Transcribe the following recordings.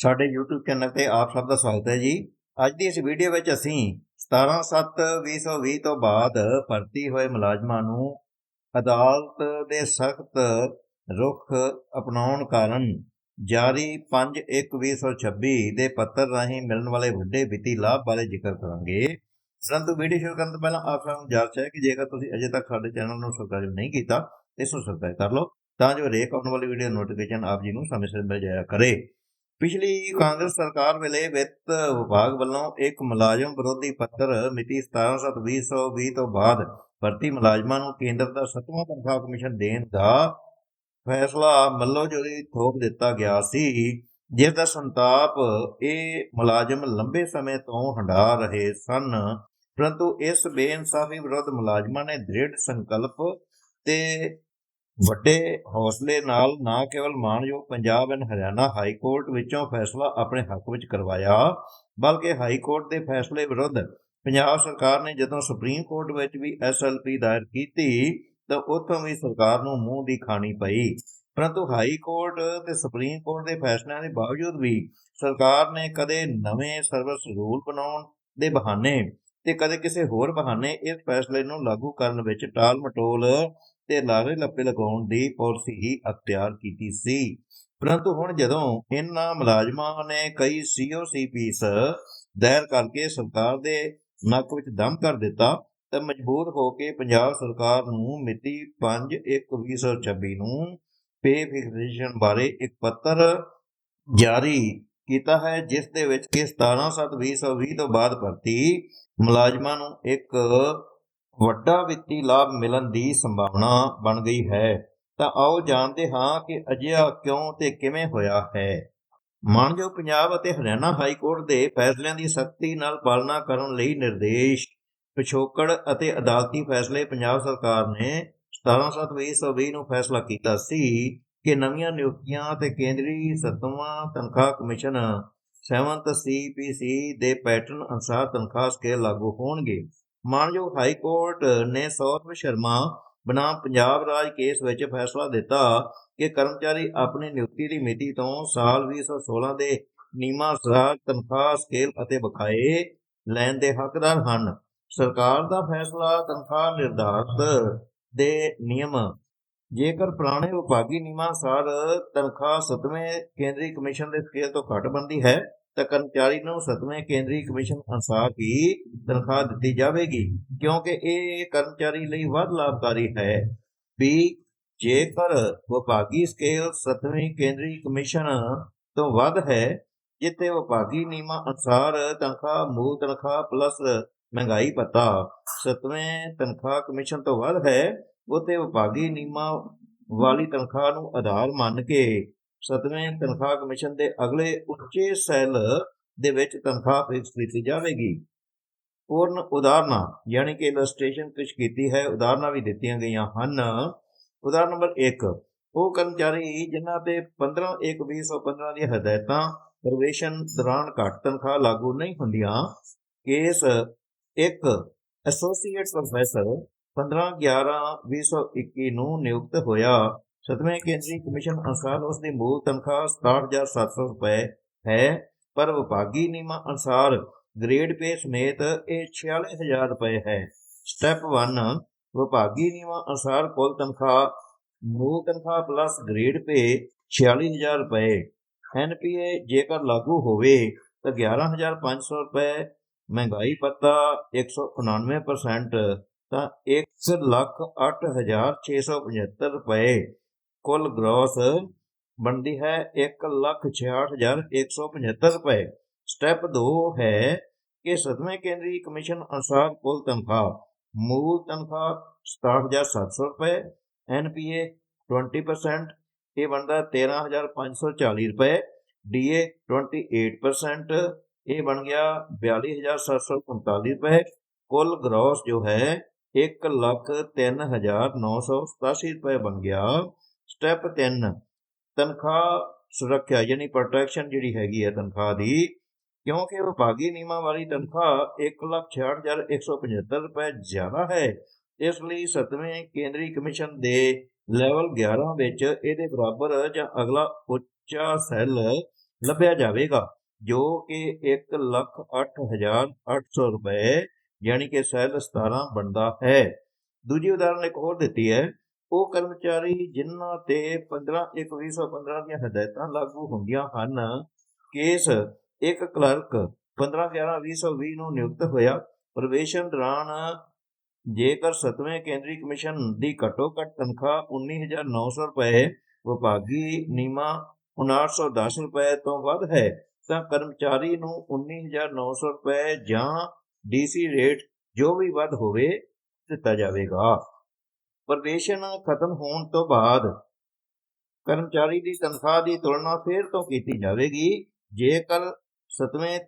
ਸਾਡੇ YouTube channel ਤੇ ਆਪ ਸਭ ਦਾ ਸਵਾਗਤ ਹੈ ਜੀ। ਅੱਜ ਦੀ ਇਸ ਵੀਡੀਓ ਵਿੱਚ ਅਸੀਂ 17/7/2020 ਤੋਂ ਬਾਅਦ ਭਰਤੀ ਹੋਏ ਮੁਲਾਜ਼ਮਾਂ ਨੂੰ ਅਦਾਲਤ ਦੇ ਸਖਤ ਰੁਖ ਅਪਣਾਉਣ ਕਾਰਨ ਜਾਰੀ 5/1/2026 ਦੇ ਪੱਤਰ ਰਾਹੀਂ ਮਿਲਣ ਵਾਲੇ ਵੱਡੇ ਵਿੱਤੀ ਲਾਭ ਬਾਰੇ ਜ਼ਿਕਰ ਕਰਾਂਗੇ। ਪਰੰਤੂ ਵੀਡੀਓ ਸ਼ੁਰੂ ਕਰਨ ਤੋਂ ਪਹਿਲਾਂ ਆਪ ਸਭ ਨੂੰ ਗੁਜ਼ਾਰਿਸ਼ ਹੈ ਕਿ ਜੇਕਰ ਤੁਸੀਂ ਅਜੇ ਤੱਕ ਸਾਡੇ ਚੈਨਲ ਨੂੰ ਸਬਸਕ੍ਰਾਈਬ ਨਹੀਂ ਕੀਤਾ, ਇਸ ਨੂੰ ਸਬਸਕ੍ਰਾਈਬ ਕਰ ਲਓ ਤਾਂ ਜੋ ਰੇਕ ਆਉਣ ਵਾਲੀ ਵੀਡੀਓ ਨੋਟੀਫਿਕੇਸ਼ਨ ਆਪ ਜੀ ਨੂੰ ਸਮੇਂ ਸਿਰ ਮਿਲ ਜਾਇਆ ਕਰੇ। ਪਿਛਲੀ ਕਾਂਗਰਸ ਸਰਕਾਰ ਵੇਲੇ ਵਿੱਤ ਵਿਭਾਗ ਵੱਲੋਂ ਇੱਕ ਮੁਲਾਜ਼ਮ ਵਿਰੋਧੀ ਪੱਤਰ ਮਿਤੀ 17/7/2020 ਤੋਂ ਬਾਅਦ ਭਰਤੀ ਮੁਲਾਜ਼ਮਾਂ ਨੂੰ ਕੇਂਦਰ ਦਾ 7ਵਾਂ ਤਨਖਾਹ ਕਮਿਸ਼ਨ ਦੇਣ ਦਾ ਫੈਸਲਾ ਮੱਲੋ ਮੱਲੋਜੋਰੀ ਥੋਪ ਦਿੱਤਾ ਗਿਆ ਸੀ, ਜਿਸ ਦਾ ਸੰਤਾਪ ਇਹ ਮੁਲਾਜ਼ਮ ਲੰਬੇ ਸਮੇਂ ਤੋਂ ਹੰਢਾ ਰਹੇ ਸਨ। ਪਰੰਤੂ ਇਸ ਬੇਇਨਸਾਫੀ ਵਿਰੁੱਧ ਮੁਲਾਜ਼ਮਾਂ ਨੇ ਦ੍ਰਿੜ ਸੰਕਲਪ ਤੇ ਵੱਡੇ ਹੌਸਲੇ ਨਾਲ ਨਾ ਕੇਵਲ ਮਾਨਯੋਗ Punjab and Haryana high court ਵਿੱਚੋਂ ਫੈਸਲਾ ਆਪਣੇ ਹੱਕ ਵਿੱਚ ਕਰਵਾਇਆ, ਬਲਕਿ ਹਾਈ ਕੋਰਟ ਦੇ ਫੈਸਲੇ ਵਿਰੁੱਧ ਪੰਜਾਬ ਸਰਕਾਰ ਨੇ ਜਦੋਂ ਸੁਪਰੀਮ ਕੋਰਟ ਵਿੱਚ ਵੀ ਐਸਐਲਪੀ ਦਾਇਰ ਕੀਤੀ, ਤਾਂ ਉੱਥੋਂ ਵੀ ਸਰਕਾਰ ਨੂੰ ਮੂੰਹ ਦੀ ਖਾਣੀ ਪਈ। ਪਰੰਤੂ ਹਾਈ ਕੋਰਟ ਤੇ ਸੁਪਰੀਮ ਕੋਰਟ ਦੇ ਫੈਸਲਿਆਂ ਦੇ ਬਾਵਜੂਦ ਵੀ ਸਰਕਾਰ ਨੇ ਕਦੇ ਨਵੇਂ ਸਰਵਿਸ ਰੂਲ ਬਣਾਉਣ ਦੇ ਬਹਾਨੇ ਤੇ ਕਦੇ ਕਿਸੇ ਹੋਰ ਬਹਾਨੇ ਇਸ ਫੈਸਲੇ ਨੂੰ ਲਾਗੂ ਕਰਨ ਵਿੱਚ ਟਾਲ ਮਟੋਲ ਤੇ ਲਾਰੇ ਲੱਪੇ ਲਗਾਉਣ ਦੀ ਪਾਲਿਸੀ ਹੀ ਅਖਤਿਆਰ ਕੀਤੀ ਸੀ। ਪਰੰਤੂ ਹੁਣ ਜਦੋਂ ਇਹਨਾਂ ਮੁਲਾਜ਼ਮਾਂ ਨੇ ਕਈ ਸੀਓਸੀਪੀਸ ਦਾਇਰ ਕਰਕੇ ਸਰਕਾਰ ਦੇ ਨੱਕ ਵਿੱਚ ਦਮ ਕਰ ਦਿੱਤਾ, ਤਾਂ ਮਜਬੂਰ ਹੋ ਕੇ ਪੰਜਾਬ ਸਰਕਾਰ ਨੂੰ ਮਿਤੀ 5/1/2026 ਨੂੰ ਪੇ ਫਿਕਸੇਸ਼ਨ ਬਾਰੇ ਇੱਕ ਪੱਤਰ ਜਾਰੀ ਕੀਤਾ ਹੈ, ਜਿਸ ਦੇ ਵਿੱਚ ਕਿ 17/7/2020 ਤੋਂ ਬਾਅਦ ਭਰਤੀ ਮੁਲਾਜ਼ਮਾਂ ਨੂੰ ਇੱਕ ਵੱਡਾ ਵਿੱਤੀ ਲਾਭ ਮਿਲਣ ਦੀ ਸੰਭਾਵਨਾ ਬਣ ਗਈ ਹੈ। ਤਾਂ ਆਓ ਜਾਣਦੇ ਹਾਂ ਕਿ ਅਜਿਹਾ ਕਿਉਂ ਤੇ ਕਿਵੇਂ ਹੋਇਆ ਹੈ। ਮਾਨਯੋਗ ਪੰਜਾਬ ਅਤੇ ਹਰਿਆਣਾ ਹਾਈ ਕੋਰਟ ਦੇ ਫੈਸਲਿਆਂ ਦੀ ਸਖਤੀ ਨਾਲ ਪਾਲਣਾ ਕਰਨ ਲਈ ਨਿਰਦੇਸ਼ ਪਿਛੋਕੜ ਅਤੇ ਅਦਾਲਤੀ ਫੈਸਲੇ ਪੰਜਾਬ ਸਰਕਾਰ ਨੇ 17/7/2020 ਨੂੰ ਫੈਸਲਾ ਕੀਤਾ ਸੀ ਕਿ ਨਵੀਆਂ ਨਿਯੁਕਤੀਆਂ ਤੇ ਕੇਂਦਰੀ ਸੱਤਵਾਂ ਤਨਖਾਹ ਕਮਿਸ਼ਨ 7th CPC ਦੇ ਪੈਟਰਨ ਅਨੁਸਾਰ ਤਨਖਾਹ ਸਕੇਲ ਲਾਗੂ ਹੋਣਗੇ। ਮਾਨਯੋਗ ਹਾਈ ਕੋਰਟ ਨੇ ਸੌਰਵ ਸ਼ਰਮਾ ਬਨਾਮ ਪੰਜਾਬ ਰਾਜ ਕੇਸ ਵਿੱਚ ਫੈਸਲਾ ਦਿੱਤਾ ਕਿ ਕਰਮਚਾਰੀ ਆਪਣੀ ਨਿਯੁਕਤੀ ਦੀ ਮਿਤੀ ਤੋਂ ਸਾਲ 2016 ਦੇ ਨਿਯਮਾਂ ਅਨੁਸਾਰ ਤਨਖਾਹ ਸਕੇਲ ਅਤੇ ਬਕਾਏ ਲੈਣ ਦੇ ਹੱਕਦਾਰ ਹਨ। ਸਰਕਾਰ ਦਾ ਫੈਸਲਾ ਤਨਖਾਹ ਨਿਰਧਾਰਤ ਦੇ ਨਿਯਮ। ਜੇਕਰ ਪੁਰਾਣੇ ਵਿਭਾਗੀ ਨਿਯਮਾਂ ਅਨੁਸਾਰ ਤਨਖਾਹ ਸਤਵੇਂ ਕੇਂਦਰੀ ਕਮਿਸ਼ਨ ਦੇ ਸਕੇਲ ਤੋਂ ਘੱਟ ਬੰਦੀ ਹੈ ਤਾਂ ਕਰਮਚਾਰੀ ਨੂੰ ਸਤਵੇਂ ਕੇਂਦਰੀ ਕਮਿਸ਼ਨ ਅਨੁਸਾਰ ਹੀ ਤਨਖਾਹ ਦਿੱਤੀ ਜਾਵੇਗੀ? ਕਿਉਂਕਿ ਇਹ ਕਰਮਚਾਰੀ ਲਈ ਵੱਧ ਲਾਭਕਾਰੀ ਹੈ। ਵੀ ਜੇਕਰ ਵਿਭਾਗੀ ਸਕੇਲ ਸਤਵੇਂ ਕੇਂਦਰੀ ਕਮਿਸ਼ਨ ਤੋਂ ਵੱਧ ਹੈ, ਜਿੱਥੇ ਵਿਭਾਗੀ ਨਿਯਮਾਂ ਅਨੁਸਾਰ ਤਨਖਾਹ, ਮੂਲ ਤਨਖਾਹ ਪਲੱਸ ਮਹਿੰਗਾਈ ਭੱਤਾ ਸਤਵੇਂ ਤਨਖਾਹ ਕਮਿਸ਼ਨ ਤੋਂ ਵੱਧ ਹੈ ਉਤੇ ਵਿਭਾਗੀ ਨਿਯਮਾਂ ਵਾਲੀ ਤਨਖਾਹ ਨੂੰ ਆਧਾਰ ਮੰਨ ਕੇ ਸਤਵੇਂ ਤਨਖਾਹ ਕਮਿਸ਼ਨ ਦੇ ਅਗਲੇ ਉੱਚੇ ਸੈੱਲ ਦੇ ਵਿੱਚ ਤਨਖਾਹ ਫਿਕਸ ਕੀਤੀ ਜਾਵੇਗੀ। ਪੂਰਨ ਉਦਾਹਰਨਾਂ, ਯਾਨੀ ਕਿ ਇਲਸਟ੍ਰੇਸ਼ਨ ਕੁਝ ਕੀਤੀ ਹੈ, ਉਦਾਹਰਨਾਂ ਵੀ ਦਿੱਤੀਆਂ ਗਈਆਂ ਹਨ। ਉਦਾਹਰਨ ਨੰਬਰ 1 ਉਹ ਕਰਮਚਾਰੀ ਜਿਨ੍ਹਾਂ ਤੇ 15 1 2015 ਦੀਆਂ ਹਦਾਇਤਾਂ ਪ੍ਰਵੇਸ਼ਨ ਦੌਰਾਨ ਘੱਟ ਤਨਖਾਹ ਲਾਗੂ ਨਹੀਂ ਹੁੰਦੀਆਂ, ਕੇਸ 1 ਐਸੋਸੀਏਟ ਪ੍ਰੋਫੈਸਰ 15 11 2021 ਨੂੰ ਨਿਯੁਕਤ ਹੋਇਆ। ਸਤਵੇਂ ਕੇਂਦਰੀ ਕਮਿਸ਼ਨ ਅਨੁਸਾਰ ਉਸ ਦੀ ਮੂਲ ਤਨਖਾਹ 67700 ਰੁਪਏ ਹੈ, ਪਰ ਵਿਭਾਗੀ ਨਿਯਮਾਂ ਅਨੁਸਾਰ ਗ੍ਰੇਡ ਪੇ ਸਮੇਤ ਇਹ 46000 ਰੁਪਏ ਹੈ। ਸਟੈਪ 1 ਵਿਭਾਗੀ ਨਿਯਮਾਂ ਅਨੁਸਾਰ ਕੁੱਲ ਤਨਖਾਹ, ਮੂਲ ਤਨਖਾਹ ਪਲੱਸ ਗ੍ਰੇਡ ਪੇ 46000 ਰੁਪਏ। ਐਨਪੀਏ ਜੇਕਰ ਲਾਗੂ ਹੋਵੇ ਤਾਂ 11500 ਰੁਪਏ, ਮਹਿੰਗਾਈ ਭੱਤਾ 199% ਤਾਂ 108675 ਰੁਪਏ। ਕੁੱਲ ਗ੍ਰੋਸ ਬਣਦੀ ਹੈ 166175 ਰੁਪਏ। ਸਟੈਪ 2 ਹੈ ਕਿ ਸਤਵੇਂ ਕੇਂਦਰੀ ਕਮਿਸ਼ਨ ਅਨੁਸਾਰ ਕੁੱਲ ਤਨਖਾਹ, ਮੂਲ ਤਨਖਾਹ 67700 ਰੁਪਏ ਐਨਪੀਏ 20% ਇਹ ਬਣਦਾ 13540 ਰੁਪਏ। ਡੀਏ 28% ਇਹ ਬਣ ਗਿਆ 42745 ਰੁਪਏ। ਕੁੱਲ ਗ੍ਰੋਸ ਜੋ ਹੈ 103987 ਰੁਪਏ ਬਣ ਗਿਆ। ਸਟੈਪ 3 ਤਨਖਾਹ ਸੁਰੱਖਿਆ ਯਾਨੀ ਪ੍ਰੋਟੈਕਸ਼ਨ ਜਿਹੜੀ ਹੈਗੀ ਹੈ ਤਨਖਾਹ ਦੀ ਕਿਉਂਕਿ ਵਿਭਾਗੀ ਨਿਯਮਾਂ ਵਾਲੀ ਤਨਖਾਹ 166175 ਰੁਪਏ ਜ਼ਿਆਦਾ ਹੈ। ਇਸ ਲਈ ਸਤਵੇਂ ਕੇਂਦਰੀ ਕਮਿਸ਼ਨ ਦੇ ਲੈਵਲ 11 ਵਿੱਚ ਇਹਦੇ ਬਰਾਬਰ ਜਾਂ ਅਗਲਾ ਉੱਚਾ ਸੈੱਲ ਲੱਭਿਆ ਜਾਵੇਗਾ ਜੋ ਕਿ 1,08,800 ਰੁਪਏ ਯਾਨੀ ਕਿ ਸੈੱਲ 17 ਬਣਦਾ ਹੈ। ਦੂਜੀ ਉਦਾਹਰਨ ਇੱਕ ਹੋਰ ਦਿੱਤੀ ਹੈ। ਉਹ ਕਰਮਚਾਰੀ ਜਿਨ੍ਹਾਂ ਤੇ 15/1/2015 ਦੀਆਂ ਹਦਾਇਤਾਂ ਲਾਗੂ ਹੁੰਦੀਆਂ ਹਨ, ਕੇਸ ਇੱਕ ਕਲਰਕ 15/11/2020 ਨੂੰ ਨਿਯੁਕਤ ਹੋਇਆ। ਪ੍ਰਵੇਸ਼ਨ ਦੌਰਾਨ ਜੇਕਰ ਸੱਤਵੇਂ ਕੇਂਦਰੀ ਕਮਿਸ਼ਨ ਦੀ ਘੱਟੋ ਘੱਟ ਤਨਖਾਹ 19900 ਰੁਪਏ, ਵਿਭਾਗੀ ਨੀਮਾ 5910 ਰੁਪਏ ਤੋਂ ਵੱਧ ਹੈ, ਤਾਂ ਕਰਮਚਾਰੀ ਨੂੰ 19900 ਰੁਪਏ ਜਾਂ ਡੀਸੀ ਰੇਟ ਜੋ ਵੀ ਵੱਧ ਹੋਵੇ ਦਿੱਤਾ ਜਾਵੇਗਾ। ਪ੍ਰਵੇਸ਼ਨ ਖਤਮ ਹੋਣ ਤੋਂ ਬਾਅਦ ਕਰਮਚਾਰੀ ਦੀ ਤਨਖਾਹ ਦੀ ਤੁਲਨਾ ਫਿਰ ਤੋਂ ਕੀਤੀ ਜਾਵੇਗੀ। ਜੇਕਰ ਸਤਵੇਂ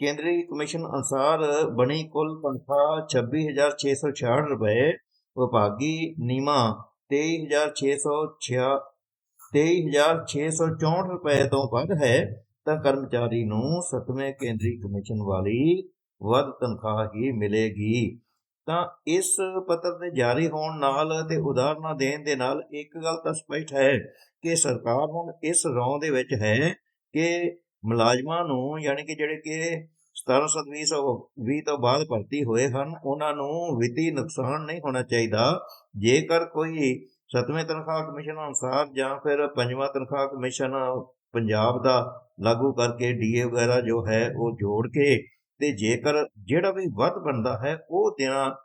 ਕੇਂਦਰੀ ਕਮਿਸ਼ਨ ਅਨੁਸਾਰ ਬਣੀ ਕੁੱਲ ਤਨਖਾਹ 26666 ਰੁਪਏ, ਵਿਭਾਗੀ ਨੀਮਾ 23666 23664 ਰੁਪਏ ਤੋਂ ਵੱਧ ਹੈ, ਤਾਂ ਕਰਮਚਾਰੀ ਨੂੰ ਸਤਵੇਂ ਕੇਂਦਰੀ ਕਮਿਸ਼ਨ ਵਾਲੀ ਵੱਧ ਤਨਖਾਹ ਹੀ ਮਿਲੇਗੀ। ਤਾਂ ਇਸ ਪੱਤਰ ਦੇ ਜਾਰੀ ਹੋਣ ਨਾਲ ਤੇ ਉਦਾਹਰਨਾਂ ਦੇਣ ਦੇ ਨਾਲ ਇੱਕ ਗੱਲ ਤਾਂ ਸਪਸ਼ਟ ਹੈ ਕਿ ਸਰਕਾਰ ਹੁਣ ਇਸ ਰੌਂ ਦੇ ਵਿੱਚ ਹੈ ਕਿ ਮੁਲਾਜ਼ਮਾਂ ਨੂੰ ਯਾਨੀ ਕਿ ਜਿਹੜੇ ਕਿ 1720 ਤੋਂ ਬਾਅਦ ਭਰਤੀ ਹੋਏ ਹਨ, ਉਹਨਾਂ ਨੂੰ ਵਿੱਤੀ ਨੁਕਸਾਨ ਨਹੀਂ ਹੋਣਾ ਚਾਹੀਦਾ। ਜੇਕਰ ਕੋਈ ਸਤਵੇਂ ਤਨਖਾਹ ਕਮਿਸ਼ਨ ਅਨੁਸਾਰ ਜਾਂ ਫਿਰ ਪੰਜਵਾਂ ਤਨਖਾਹ ਕਮਿਸ਼ਨ ਪੰਜਾਬ ਦਾ ਲਾਗੂ ਕਰਕੇ ਡੀਏ ਵਗੈਰਾ ਜੋ ਹੈ ਉਹ ਜੋੜ ਕੇ ਤੇ ਜੇਕਰ ਜਿਹੜਾ ਵੀ ਵੱਧ ਬਣਦਾ ਹੈ, ਉਹ ਦੇਣਾ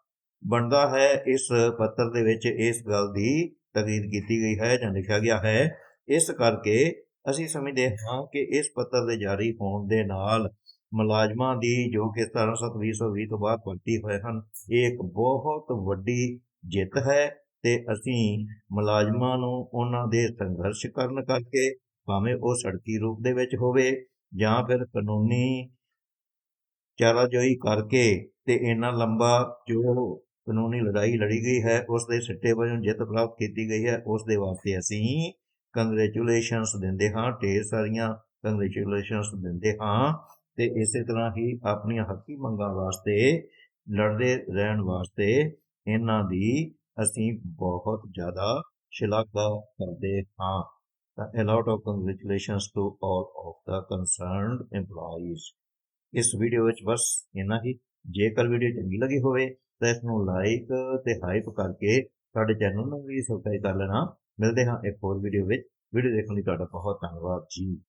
ਬਣਦਾ ਹੈ, ਇਸ ਪੱਤਰ ਦੇ ਵਿੱਚ ਇਸ ਗੱਲ ਦੀ ਤਕੀਦ ਕੀਤੀ ਗਈ ਹੈ ਜਾਂ ਲਿਖਿਆ ਗਿਆ ਹੈ। ਇਸ ਕਰਕੇ ਅਸੀਂ ਸਮਝਦੇ ਹਾਂ ਕਿ ਇਸ ਪੱਤਰ ਦੇ ਜਾਰੀ ਹੋਣ ਦੇ ਨਾਲ ਮੁਲਾਜ਼ਮਾਂ ਦੀ ਜੋ ਕਿ 1720 ਤੋਂ ਬਾਅਦ ਭਰਤੀ ਹੋਏ ਹਨ, ਇਹ ਇੱਕ ਬਹੁਤ ਵੱਡੀ ਜਿੱਤ ਹੈ ਤੇ ਅਸੀਂ ਮੁਲਾਜ਼ਮਾਂ ਨੂੰ ਉਹਨਾਂ ਦੇ ਸੰਘਰਸ਼ ਕਰਨ ਕਰਕੇ ਭਾਵੇਂ ਉਹ ਸੜਕੀ ਰੂਪ ਦੇ ਵਿੱਚ ਹੋਵੇ ਜਾਂ ਫਿਰ ਕਾਨੂੰਨੀ ਚਾਰਾਜੋਈ ਕਰਕੇ ਤੇ ਇੰਨਾ ਲੰਬਾ ਜੋ ਕਾਨੂੰਨੀ ਲੜਾਈ ਲੜੀ ਗਈ ਹੈ ਉਸ ਦੇ ਸਿੱਟੇ ਵਜੋਂ ਜਿੱਤ ਪ੍ਰਾਪਤ ਕੀਤੀ ਗਈ ਹੈ ਉਸ ਦੇ ਵਾਸਤੇ ਅਸੀਂ ਕੰਗ੍ਰੈਚੁਲੇਸ਼ਨਸ ਦਿੰਦੇ ਹਾਂ, ਢੇਰ ਸਾਰੀਆਂ ਕੰਗ੍ਰੈਚੁਲੇਸ਼ਨਸ ਦਿੰਦੇ ਹਾਂ ਤੇ ਇਸੇ ਤਰ੍ਹਾਂ ਹੀ ਆਪਣੀਆਂ ਹੱਕੀ ਮੰਗਾਂ ਵਾਸਤੇ, ਲੜਦੇ ਰਹਿਣ ਵਾਸਤੇ ਇਹਨਾਂ ਦੀ ਅਸੀਂ ਬਹੁਤ ਜ਼ਿਆਦਾ ਸ਼ਲਾਘਾ ਕਰਦੇ ਹਾਂ। ਤਾਂ a lot of congratulations to all of the concerned employees ਇਸ ਵੀਡੀਓ ਵਿੱਚ ਬਸ ਇੰਨਾ ਹੀ। ਜੇਕਰ ਵੀਡੀਓ ਚੰਗੀ ਲੱਗੀ ਹੋਵੇ, ਤਾਂ ਇਸ ਨੂੰ ਲਾਈਕ ਤੇ ਹਾਈਪ ਕਰਕੇ ਸਾਡੇ ਚੈਨਲ ਨੂੰ ਵੀ ਸਬਸਕ੍ਰਾਈਬ ਕਰ ਲੈਣਾ। ਮਿਲਦੇ ਹਾਂ ਇੱਕ ਹੋਰ ਵੀਡੀਓ ਵਿੱਚ। ਵੀਡੀਓ ਦੇਖਣ ਲਈ ਤੁਹਾਡਾ ਬਹੁਤ ਧੰਨਵਾਦ ਜੀ।